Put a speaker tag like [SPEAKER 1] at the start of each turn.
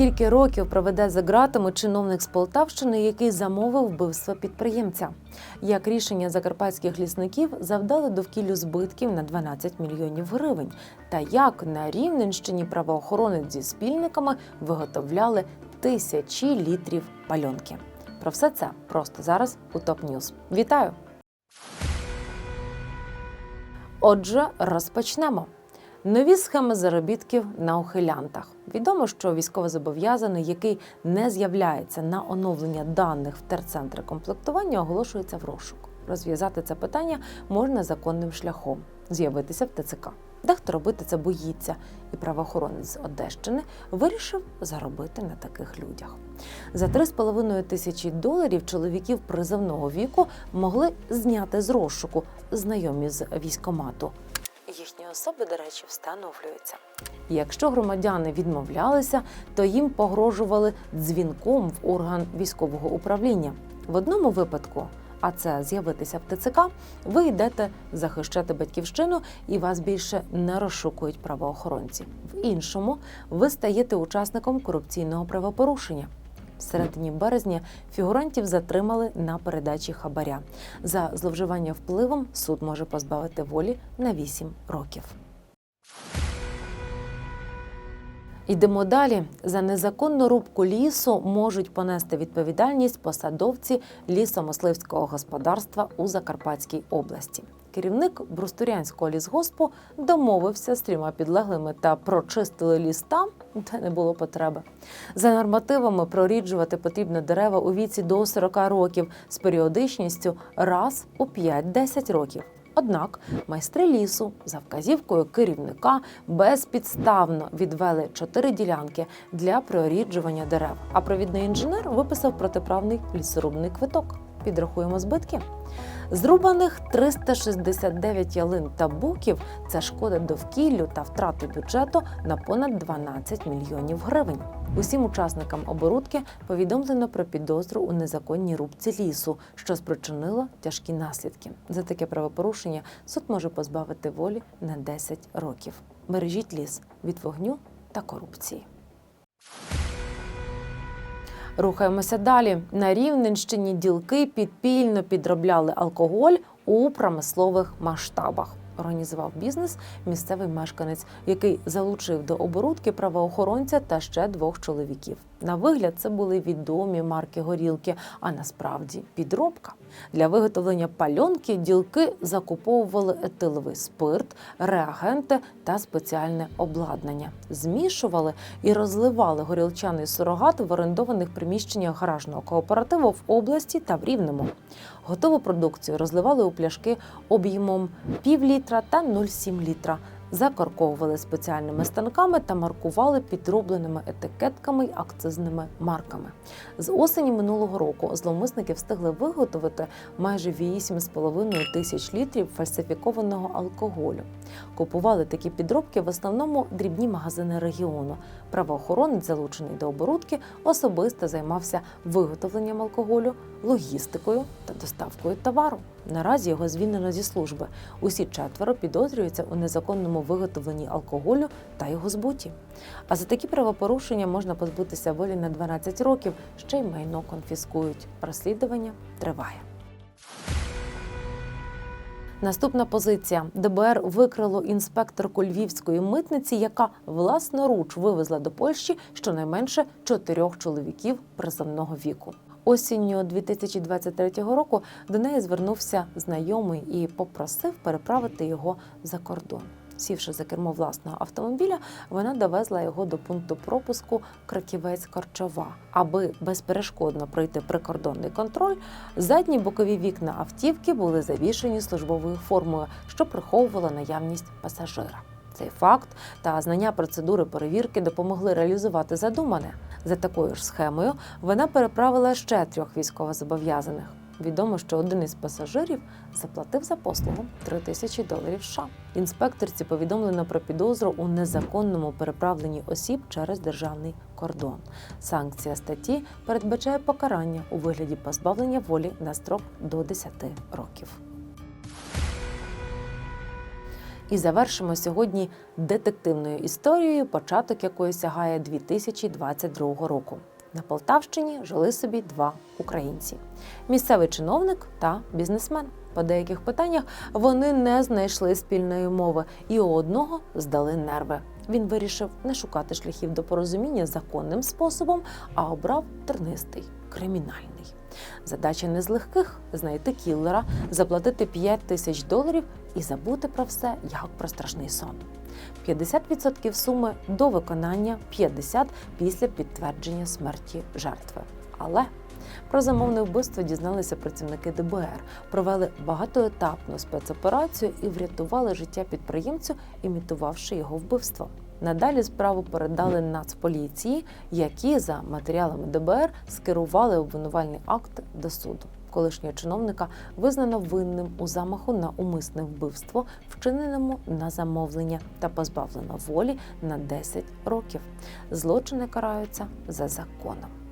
[SPEAKER 1] Скільки років проведе за ґратами чиновник з Полтавщини, який замовив вбивство підприємця? Як рішення закарпатських лісників завдали довкіллю збитків на 12 мільйонів гривень? Та як на Рівненщині правоохоронець зі спільниками виготовляли тисячі літрів пальонки? Про все це просто зараз у ТОП Ньюз. Вітаю! Отже, розпочнемо. Нові схеми заробітків на ухилянтах. Відомо, що військовозобов'язаний, який не з'являється на оновлення даних в терцентри комплектування, оголошується в розшук. Розв'язати це питання можна законним шляхом з'явитися в ТЦК. Дехто робити це боїться, і правоохоронець з Одещини вирішив заробити на таких людях. За 3,5 тисячі доларів чоловіків призовного віку могли зняти з розшуку знайомі з військомату. Їхні особи, до речі, встановлюються. Якщо громадяни відмовлялися, то їм погрожували дзвінком в орган військового управління. В одному випадку, а це з'явитися в ТЦК, ви йдете захищати батьківщину і вас більше не розшукують правоохоронці. В іншому ви стаєте учасником корупційного правопорушення. В середині березня фігурантів затримали на передачі хабаря. За зловживання впливом суд може позбавити волі на 8 років. Йдемо далі. За незаконну рубку лісу можуть понести відповідальність посадовці лісомисливського господарства у Закарпатській області. Керівник Брустурянського лісгоспу домовився з трьома підлеглими та прочистили ліс там, де не було потреби. За нормативами проріджувати потрібно дерева у віці до 40 років з періодичністю раз у 5-10 років. Однак майстри лісу за вказівкою керівника безпідставно відвели чотири ділянки для проріджування дерев. А провідний інженер виписав протиправний лісорубний квиток. Підрахуємо збитки. Зрубаних 369 ялин та буків це шкода довкіллю та втрати бюджету на понад 12 мільйонів гривень. Усім учасникам оборудки повідомлено про підозру у незаконній рубці лісу, що спричинило тяжкі наслідки. За таке правопорушення суд може позбавити волі на 10 років. Бережіть ліс від вогню та корупції. Рухаємося далі. На Рівненщині ділки підпільно підробляли алкоголь у промислових масштабах. Організував бізнес місцевий мешканець, який залучив до оборудки правоохоронця та ще двох чоловіків. На вигляд це були відомі марки горілки, а насправді підробка. Для виготовлення пальонки ділки закуповували етиловий спирт, реагенти та спеціальне обладнання. Змішували і розливали горілчаний сурогат в орендованих приміщеннях гаражного кооперативу в області та в Рівному. Готову продукцію розливали у пляшки об'ємом пів літра та 0,7 літра. Закорковували спеціальними станками та маркували підробленими етикетками й акцизними марками. З осені минулого року зловмисники встигли виготовити майже 8,5 тисяч літрів фальсифікованого алкоголю. Купували такі підробки в основному дрібні магазини регіону. Правоохоронець, залучений до оборудки, особисто займався виготовленням алкоголю, логістикою та доставкою товару. Наразі його звільнено зі служби. Усі четверо підозрюються у незаконному виготовленні алкоголю та його збуті. А за такі правопорушення можна позбутися волі на 12 років, ще й майно конфіскують. Розслідування триває. Наступна позиція ДБР викрило інспекторку львівської митниці, яка власноруч вивезла до Польщі щонайменше чотирьох чоловіків приземного віку. Осінню 2023 року до неї звернувся знайомий і попросив переправити його за кордон. Сівши за кермо власного автомобіля, вона довезла його до пункту пропуску Краківець Корчова. Аби безперешкодно пройти прикордонний контроль, задні бокові вікна автівки були завішені службовою формою, що приховувала наявність пасажира. Цей факт та знання процедури перевірки допомогли реалізувати задумане. За такою ж схемою вона переправила ще трьох військовозобов'язаних. Відомо, що один із пасажирів заплатив за послугу 3 тисячі доларів США. Інспекторці повідомлено про підозру у незаконному переправленні осіб через державний кордон. Санкція статті передбачає покарання у вигляді позбавлення волі на строк до 10 років. І завершимо сьогодні детективною історією, початок якої сягає 2022 року. На Полтавщині жили собі два українці: місцевий чиновник та бізнесмен. По деяких питаннях вони не знайшли спільної мови і у одного здали нерви. Він вирішив не шукати шляхів до порозуміння законним способом, а обрав тернистий кримінальний. Задача не з легких знайти кіллера, заплатити 5 тисяч доларів і забути про все як про страшний сон. 50% суми до виконання, 50% після підтвердження смерті жертви. Але про замовне вбивство дізналися працівники ДБР, провели багатоетапну спецоперацію і врятували життя підприємцю, імітувавши його вбивство. Надалі справу передали Нацполіції, які за матеріалами ДБР скерували обвинувальний акт до суду. Колишнього чиновника визнано винним у замаху на умисне вбивство, вчиненому на замовлення та позбавлено волі на 10 років. Злочини караються за законом.